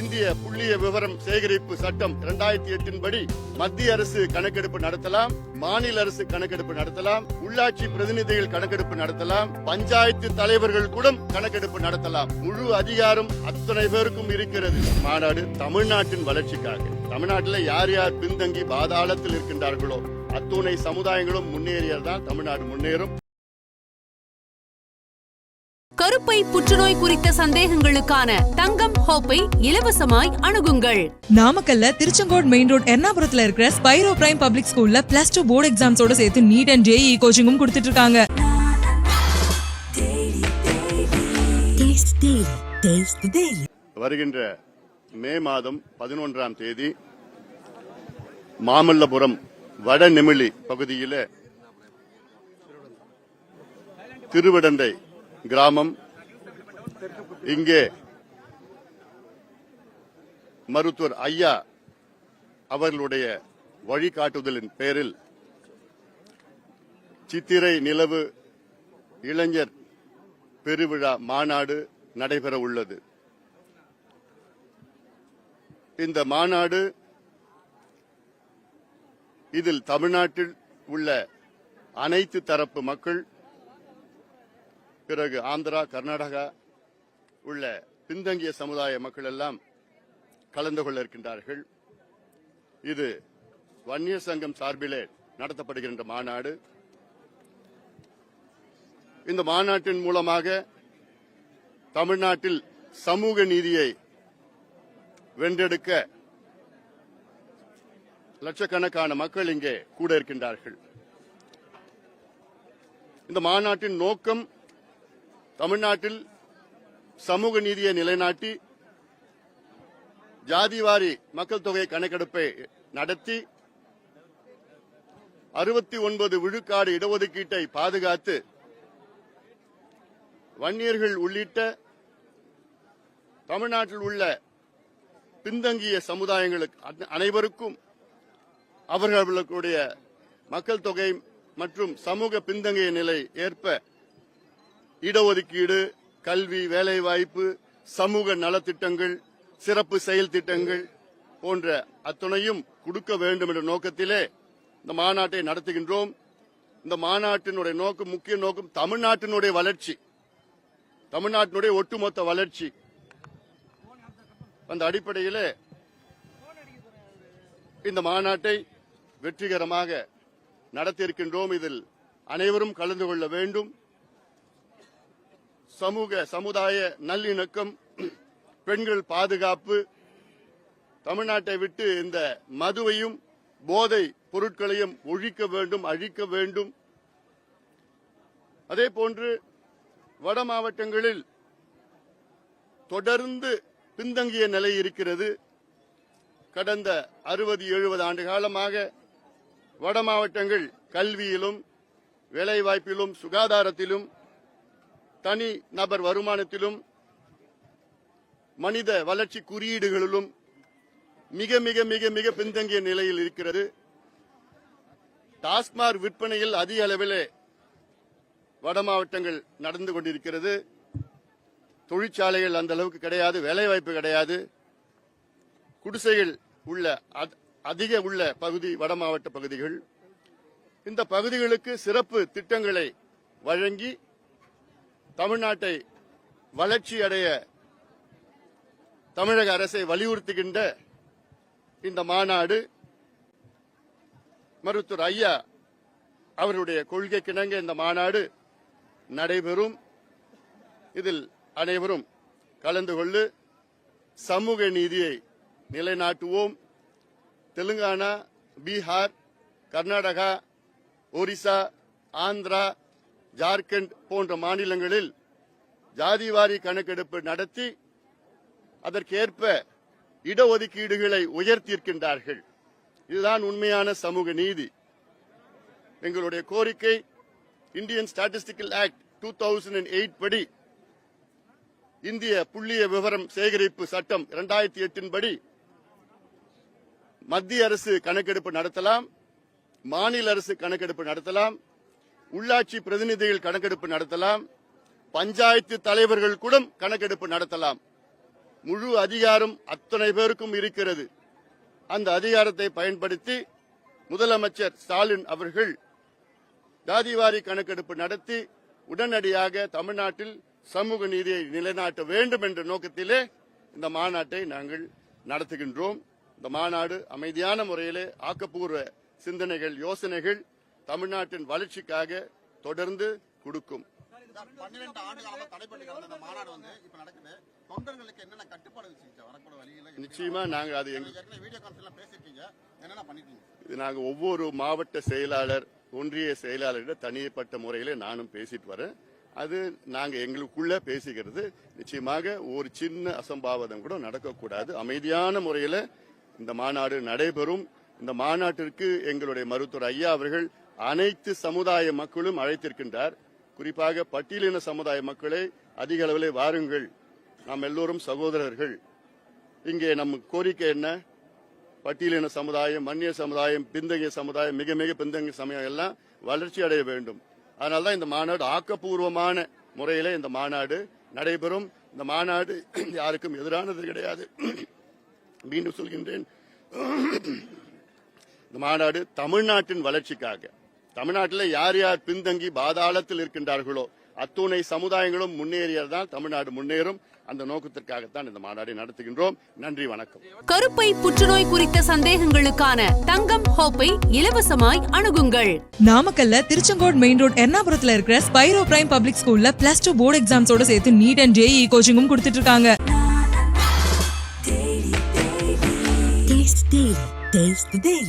இந்திய புள்ளிய விவரம் சேகரிப்பு சட்டம் இரண்டாயிரத்தி எட்டின் படி மத்திய அரசு கணக்கெடுப்பு நடத்தலாம் மாநில அரசு கணக்கெடுப்பு நடத்தலாம் உள்ளாட்சி பிரதிநிதிகள் கணக்கெடுப்பு நடத்தலாம் பஞ்சாயத்து தலைவர்கள் கூட கணக்கெடுப்பு நடத்தலாம். முழு அதிகாரம் அத்தனை பேருக்கும் இருக்கிறது. மாநாடு தமிழ்நாட்டின் வளர்ச்சிக்காக. தமிழ்நாட்டில் யார் யார் பின்தங்கி பாதாளத்தில் இருக்கின்றார்களோ அத்துணை சமுதாயங்களும் முன்னேறியதான் தமிழ்நாடு முன்னேறும். கருப்பை புற்றுநோய் குறித்த சந்தேகங்களுக்கான தங்கம் ஹோப்பை இலவசமாய் அணுகுங்கள் நாமக்கல்ல திருச்செங்கோடு மெயின் ரோட் எர்ணாபுரத்துல இருக்கிற ஸ்பைரோ பிரைம் பப்ளிக் ஸ்கூல்ல பிளஸ் டூ போர்டு எக்ஸாம்ஸோட சேர்த்து நீட் அண்ட் ஜேஇ கோச்சிங்கும் கொடுத்துட்டு இருக்காங்க. வருகின்ற மே மாதம் பதினொன்றாம் தேதி மாமல்லபுரம் வடநெமிலி பகுதியிலே திருவிடந்தை கிராமம். இங்கே மருத்துவர் ஐயா அவர்களுடைய வழிகாட்டுதலின் பேரில் சித்திரை நிலவு இளைஞர் பெருவிழா மாநாடு நடைபெற உள்ளது. இந்த மாநாடு இதில் தமிழ்நாட்டில் உள்ள அனைத்து தரப்பு மக்கள் பிறகு ஆந்திரா கர்நாடகா உள்ள பின்தங்கிய சமுதாய மக்கள் எல்லாம் கலந்து கொள்ள இருக்கின்றார்கள். இது வன்னியர் சங்கம் சார்பிலே நடத்தப்படுகின்ற மாநாடு. இந்த மாநாட்டின் மூலமாக தமிழ்நாட்டில் சமூக நீதியை வென்றெடுக்க லட்சக்கணக்கான மக்கள் இங்கே கூட இருக்கின்றார்கள். இந்த மாநாட்டின் நோக்கம் தமிழ்நாட்டில் சமூக நீதியை நிலைநாட்டி ஜாதிவாரி மக்கள் தொகை கணக்கெடுப்பை நடத்தி அறுபத்தி ஒன்பது விழுக்காடு இடஒதுக்கீட்டை பாதுகாத்து வன்னியர்கள் உள்ளிட்ட தமிழ்நாட்டில் உள்ள பின்தங்கிய சமுதாயங்களுக்கு அனைவருக்கும் அவர்களுடைய மக்கள் தொகை மற்றும் சமூக பின்தங்கிய நிலை ஏற்ப இடஒதுக்கீடு கல்வி வேலைவாய்ப்பு சமூக நலத்திட்டங்கள் சிறப்பு செயல் திட்டங்கள் போன்ற அத்துணையும் கொடுக்க வேண்டும் என்ற நோக்கத்திலே இந்த மாநாட்டை நடத்துகின்றோம். இந்த மாநாட்டினுடைய நோக்கம் முக்கிய நோக்கம் தமிழ்நாட்டினுடைய வளர்ச்சி. தமிழ்நாட்டினுடைய ஒட்டுமொத்த வளர்ச்சி. அந்த அடிப்படையில் இந்த மாநாட்டை வெற்றிகரமாக நடத்தியிருக்கின்றோம். இதில் அனைவரும் கலந்து கொள்ள வேண்டும். சமூக சமுதாய நல்லிணக்கம் பெண்கள் பாதுகாப்பு தமிழ்நாட்டை விட்டு இந்த மதுவையும் போதை பொருட்களையும் ஒழிக்க வேண்டும் அழிக்க வேண்டும். அதே போன்று வட மாவட்டங்களில் தொடர்ந்து பின்தங்கிய நிலை இருக்கிறது. கடந்த அறுபது எழுபது ஆண்டு காலமாக வட மாவட்டங்கள் கல்வியிலும் வேலைவாய்ப்பிலும் சுகாதாரத்திலும் தனி நபர் வருமானத்திலும் மனித வளர்ச்சி குறியீடுகளிலும் மிக மிக மிக மிக பின்தங்கிய நிலையில் இருக்கிறது. டாஸ்மார் விற்பனையில் அதிக அளவிலே வட மாவட்டங்கள் நடந்து கொண்டிருக்கிறது. தொழிற்சாலைகள் அந்த அளவுக்கு கிடையாது வேலைவாய்ப்பு கிடையாது. குடிசைகள் உள்ள அதிக உள்ள பகுதி வட மாவட்ட பகுதிகள். இந்த பகுதிகளுக்கு சிறப்பு திட்டங்களை வழங்கி தமிழ்நாட்டை வளர்ச்சி அடைய தமிழக அரசை வலியுறுத்துகின்ற இந்த மாநாடு மருத்துவர் ஐயா அவருடைய கொள்கைக்கிணங்க இந்த மாநாடு நடைபெறும். இதில் அனைவரும் கலந்து கொண்டு சமூக நீதியை நிலைநாட்டுவோம். தெலுங்கானா பீகார் கர்நாடகா ஒரிசா ஆந்திரா ஜார்க்கண்ட் போன்ற மாநிலங்களில் ஜாதிவாரி கணக்கெடுப்பு நடத்தி அதற்கேற்ப இடஒதுக்கீடுகளை உயர்த்தியிருக்கின்றார்கள். இதுதான் உண்மையான சமூக நீதி. எங்களுடைய கோரிக்கை Indian statistical act two thousand eight படி இந்திய புள்ளிய விவரம் சேகரிப்பு சட்டம் இரண்டாயிரத்தி எட்டின் படி மத்திய அரசு கணக்கெடுப்பு நடத்தலாம் மாநில அரசு கணக்கெடுப்பு நடத்தலாம். உள்ளாட்சி பிரதிநிதிகள் கணக்கெடுப்பு நடத்தலாம். பஞ்சாயத்து தலைவர்கள் கூட கணக்கெடுப்பு நடத்தலாம். முழு அதிகாரம் அத்தனை பேருக்கும் இருக்கிறது. அந்த அதிகாரத்தை பயன்படுத்தி முதலமைச்சர் ஸ்டாலின் அவர்கள் ஜாதிவாரி கணக்கெடுப்பு நடத்தி உடனடியாக தமிழ்நாட்டில் சமூக நீதியை நிலைநாட்ட வேண்டும் என்ற நோக்கத்திலே இந்த மாநாட்டை நாங்கள் நடத்துகின்றோம். இந்த மாநாடு அமைதியான முறையிலே ஆக்கப்பூர்வ சிந்தனைகள் யோசனைகள் தமிழ்நாட்டின் வளர்ச்சிக்காக தொடர்ந்து கொடுக்கும். நிச்சயமா நாங்க அது இது நாங்க ஒவ்வொரு மாவட்ட செயலாளர் ஒன்றிய செயலாளரிடம் தனிப்பட்ட முறையில நானும் பேசிட்டு வரேன். அது நாங்க எங்களுக்குள்ள பேசிக்கிறது. நிச்சயமாக ஒரு சின்ன அசம்பாவிதம் கூட நடக்கக்கூடாது. அமைதியான முறையில இந்த மாநாடு நடைபெறும். இந்த மாநாட்டிற்கு எங்களுடைய மருத்துவர் ஐயா அவர்கள் அனைத்து சமுதாய மக்களும் அழைத்திருக்கின்றார். குறிப்பாக பட்டியலின சமுதாய மக்களை அதிக அளவில் வாருங்கள். நாம் எல்லோரும் சகோதரர்கள். இங்கே நம் கோரிக்கை என்ன? பட்டியலின சமுதாயம் மன்னிய சமுதாயம் பிந்தங்கிய சமுதாயம் மிக மிக பிந்தங்கிய சமயம் எல்லாம் வளர்ச்சி அடைய வேண்டும். அதனால்தான் இந்த மாநாடு ஆக்கப்பூர்வமான முறையில இந்த மாநாடு நடைபெறும். இந்த மாநாடு யாருக்கும் எதிரானது கிடையாது. மீண்டும் சொல்கின்றேன். இந்த மாநாடு தமிழ்நாட்டின் வளர்ச்சிக்காக தமிழ்நாட்டில் யார் யார் பின்தங்கி பாதாளத்தில் இருக்கின்றார்களோ அத்துணை சமுதாயங்களும் முன்னேறியதால் தமிழ்நாடு முன்னேறும் அந்த நோக்கத்திற்காகத்தான் இந்த மாநாடை நடத்துகின்றோம் நன்றி வணக்கம் கருப்பை புற்றுநோய் குறித்த சந்தேகங்களுக்கான தங்கம் ஹோப்பை இலவசமாய் அணுகுங்கள் நாமக்கல்ல திருச்செங்கோடு மெயின் ரோட் எர்ணாபுரத்துல இருக்கிற ஸ்பைரோ பிரைம் பப்ளிக் ஸ்கூல்ல பிளஸ் டூ போர்டு எக்ஸாம்ஸோட சேர்த்து நீட் அண்ட் ஜேஇ கோச்சிங்கும் கொடுத்துட்டு இருக்காங்க Taste Daily. Taste the Daily.